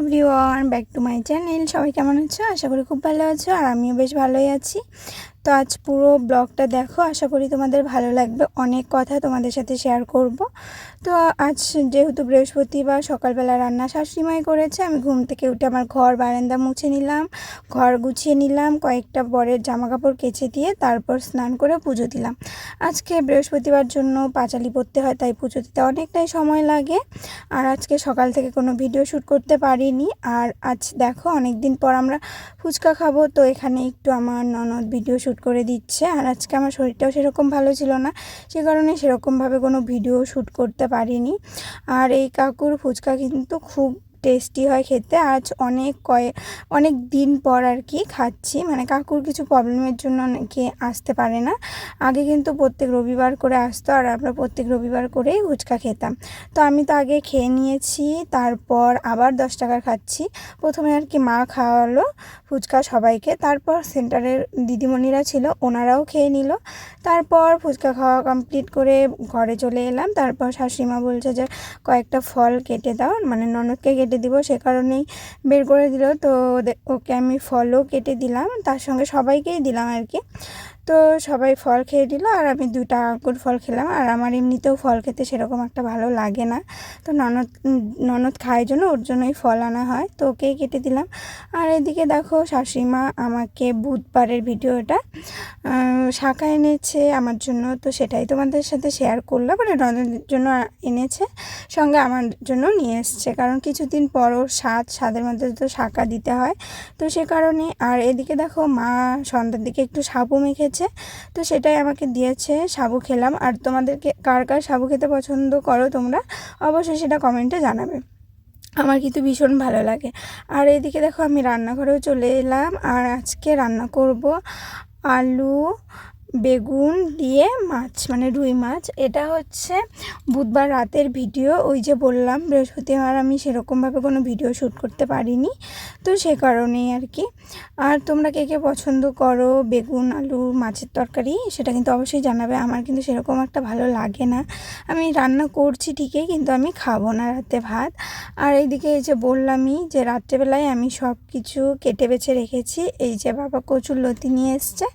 Everyone back to my channel সবাই কেমন আছো? আশা করি খুব ভালো আছো, আর আমিও বেশ ভালোই আছি। তো আজ পুরো ব্লগটা দেখো, আশা করি তোমাদের ভালো লাগবে। অনেক কথা তোমাদের সাথে শেয়ার করব। তো আজ যেহেতু বৃহস্পতিবার, সকালবেলা রান্না শাশুড়িমাই করেছে, আমি ঘুম থেকে উঠে আমার ঘর বারান্দা মুছে নিলাম, ঘর গুছিয়ে নিলাম, কয়েকটা বরের জামা কাপড় কেচে দিয়ে তারপর স্নান করে পুজো দিলাম। আজকে বৃহস্পতিবার জন্য পাঁচালি পড়তে হয়, তাই পুজো দিতে অনেকটাই সময় লাগে। আর আজকে সকাল থেকে কোনো ভিডিও শ্যুট করতে পারিনি। আর আজ দেখো অনেক দিন পর আমরা ফুচকা খাব, তো এখানে একটু আমার ননদ ভিডিও শ্যুট করে দিচ্ছে। আর আজকে আমার শরীরটাও সেরকম ভালো ছিল না, সে কারণে সেরকমভাবে কোনো ভিডিও শ্যুট করতে পারিনি। আর এই কাকুর ফুচকা কিন্তু খুব টেস্টি হয় খেতে। আজ অনেক কয়ে, অনেক দিন পর আর কি খাচ্ছি। মানে কাকুর কিছু প্রবলেমের জন্য অনেকে আসতে পারে না। আগে কিন্তু প্রত্যেক রবিবার করে আসতো আর আমরা প্রত্যেক রবিবার করেই ফুচকা খেতাম। তো আমি তো আগে খেয়ে নিয়েছি, তারপর আবার দশ টাকার খাচ্ছি। প্রথমে আর কি মা খাওয়ালো ফুচকা সবাইকে, তারপর সেন্টারের দিদিমণিরা ছিল, ওনারাও খেয়ে নিল। তারপর ফুচকা খাওয়া কমপ্লিট করে ঘরে চলে এলাম। তারপর শাশুড়িমা বলছে যে, কয়েকটা ফল কেটে দাও। মানে ননদকে কেটে দিব, সে কারণেই বের করে দিল। তো ওকে আমি ফলও কেটে দিলাম। তার সঙ্গে সবাইকেই দিলাম আর কি। তো সবাই ফল খেয়ে দিল আর আমি দুটা আঙ্কুর ফল খেলাম। আর আমার এমনিতেও ফল খেতে সেরকম একটা ভালো লাগে না। তো ননদ ননদ খায় জন্য ওর জন্যই ফল আনা হয়, তো ওকেই কেটে দিলাম। আর এদিকে দেখো শাশুড়িমা আমাকে বুধবারের ভিডিওটা শাখা এনেছে আমার জন্য, তো সেটাই তোমাদের সাথে শেয়ার করলাম। মানে ননদের জন্য এনেছে, সঙ্গে আমার জন্য নিয়ে এসছে। কারণ কিছুদিন পর ওর স্বাদ, স্বাদের মধ্যে তো শাঁকা দিতে হয়। তো সে কারণে, আর এদিকে দেখো মা সন্ধ্যার দিকে একটু সাবু মেখেছে। তো সেটাই আমাকে দিয়েছে, সাবু খেলাম। আর তোমাদেরকে কার কার সাবু খেতে পছন্দ করো তোমরা, অবশ্যই সেটা কমেন্টে জানাবে। আমার কিন্তু ভীষণ ভালো লাগে। আর এদিকে দেখো আমি রান্নাঘরেও চলে এলাম। আর আজকে রান্না করব আলু বেগুন দিয়ে মাছ মানে রুই মাছ। এটা হচ্ছে বুধবার রাতের ভিডিও। ওই যে বললাম, বৃহস্পতিবার আমি সেরকমভাবে কোনো ভিডিও শ্যুট করতে পারিনি, তো সে কারণেই আর কি। আর তোমরা কে কে পছন্দ করো বেগুন, আলু, মাছের তরকারি, সেটা কিন্তু অবশ্যই জানাবে। আমার কিন্তু সেরকম একটা ভালো লাগে না। আমি রান্না করছি ঠিকই, কিন্তু আমি খাব না রাতে ভাত। আর এইদিকে এই যে বললামই যে রাত্রেবেলায় আমি সব কিছু কেটে বেছে রেখেছি। এই যে বাবা কচুর লতি নিয়ে এসছে।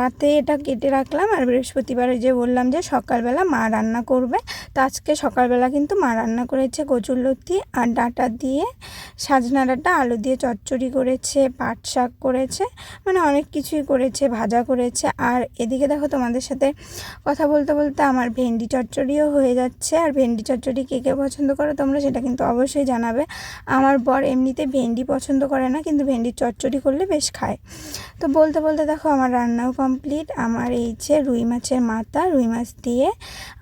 রাতে এটা কেটে রাখলাম আর বৃহস্পতিবারে যে বললাম যে সকালবেলা মা রান্না করবে। তো আজকে সকালবেলা কিন্তু মা রান্না করেছে কচুর লতি আর ডাঁটা দিয়ে সাজনা ডাঁটা, আলু দিয়ে চচ্চড়ি করেছে, পাট শাক করেছে মানে অনেক কিছুই করেছে, ভাজা করেছে। আর এদিকে দেখো তোমাদের সাথে কথা বলতে বলতে আমার ভেন্ডি চচ্চড়িও হয়ে যাচ্ছে। আর ভেন্ডি চচ্চড়ি কে কে পছন্দ করো তোমরা সেটা কিন্তু অবশ্যই জানাবে। আমার বর এমনিতে ভেন্ডি পছন্দ করে না, কিন্তু ভেন্ডির চচ্চড়ি করলে বেশ খায়। তো বলতে বলতে দেখো আমার রান্নাও কমপ্লিট। আমার এই যে রুই মাছের মাথা, রুই মাছ দিয়ে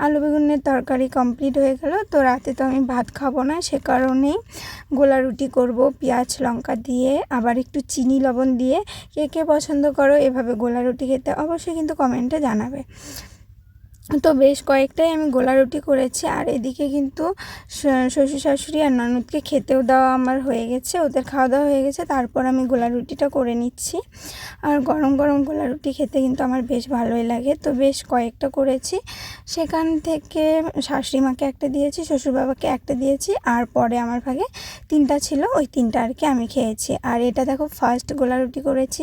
আলু বেগুনের তরকারি কমপ্লিট হয়ে গেল। তো রাতে তো আমি ভাত খাব না, সে কারণেই গোলা রুটি করব, পেঁয়াজ, লঙ্কা দিয়ে, আবার একটু চিনি, লবণ দিয়ে। কে কে পছন্দ করো এভাবে গোলা রুটি খেতে অবশ্যই কিন্তু কমেন্টে জানাবে। তো বেশ কয়েকটাই আমি গোলা রুটি করেছি, আর এদিকে কিন্তু শ্বশুর শাশুড়ি আর ননদকে খেতেও দেওয়া আমার হয়ে গেছে, ওদের খাওয়া দাওয়া হয়ে গেছে, তারপর আমি গোলা রুটিটা করে নিচ্ছি। আর গরম গরম গোলা রুটি খেতে কিন্তু আমার বেশ ভালোই লাগে, তো বেশ কয়েকটা করেছি। সেখান থেকে শাশুড়ি মাকে একটা দিয়েছি, শ্বশুর বাবাকে একটা দিয়েছি, আর পরে আমার ভাগে তিনটা ছিল, ওই তিনটা আর কি আমি খেয়েছি। আর এটা দেখো ফার্স্ট গোলা রুটি করেছি,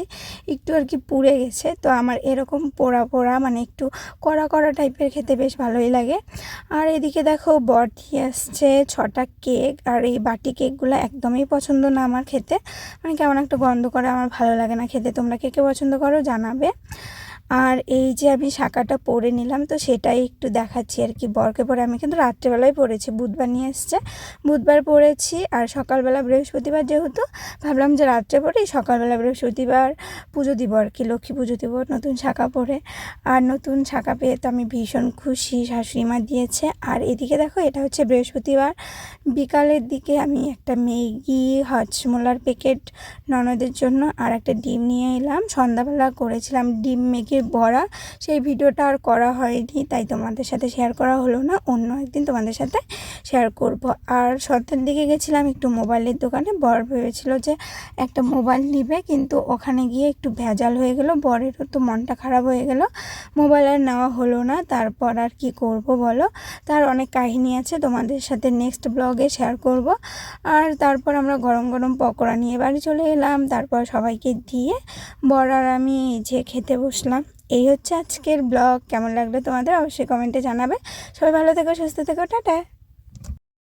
একটু আর কি পুড়ে গেছে, তো আমার এরকম পোড়া পোড়া মানে একটু কড়া কড়া টাইপের খেতে বেশ ভালোই লাগে। আর এদিকে দেখো বটি আসছে, ছটা কেক, আর এই বাটি কেকগুলো একদমই পছন্দ না আমার খেতে। মানে কেমন একটা গন্ধ করে, আমার ভালো লাগে না খেতে। তোমরা কে কে পছন্দ করো জানাবে। আর এই যে আমি শাঁখাটা পরে নিলাম, তো সেটাই একটু দেখাচ্ছি আর কি। বরকে পরে আমি কিন্তু রাত্রেবেলায় পরেছি, বুধবার নিয়ে এসছে। বুধবার পরেছি আর সকালবেলা বৃহস্পতিবার যেহেতু, ভাবলাম যে রাত্রে পরেই সকালবেলা বৃহস্পতিবার পুজো দিব আর কি, লক্ষ্মী পুজো দিব, নতুন শাখা পরে। আর নতুন শাখা পেয়ে তো আমি ভীষণ খুশি, শাশুড়ি মা দিয়েছে। আর এদিকে দেখো, এটা হচ্ছে বৃহস্পতিবার। বিকালের দিকে আমি একটা ম্যাগি হজমোলার প্যাকেট ননদের জন্য আর একটা ডিম নিয়ে এলাম। সন্ধ্যাবেলা করেছিলাম ডিম, ম্যাগি বড়া সেই ভিডিওটা আর করা হয়নি, তাই তোমাদের সাথে শেয়ার করা হলো না, অন্য একদিন তোমাদের সাথে শেয়ার করব। আর সন্ধ্যের দিকে গেছিলাম একটু মোবাইলের দোকানে, বর ভেবেছিল যে একটা মোবাইল নিবে, কিন্তু ওখানে গিয়ে একটু ভেজাল হয়ে গেল, বরেরও তো মনটা খারাপ হয়ে গেল, মোবাইল আর নেওয়া হলো না, তারপর আর কি করব বলো? তার অনেক কাহিনী আছে, তোমাদের সাথে নেক্সট ব্লগে শেয়ার করব। আর তারপর আমরা গরম গরম পকোড়া নিয়ে বাড়ি চলে এলাম, তারপর সবাইকে দিয়ে বর আর আমি যে খেতে বসলাম। এই হচ্ছে আজকের ব্লগ। কেমন লাগল তোমাদের? অবশ্যই কমেন্টে জানাবে। সবাই ভালো থেকো, সুস্থ থেকো, টাটা।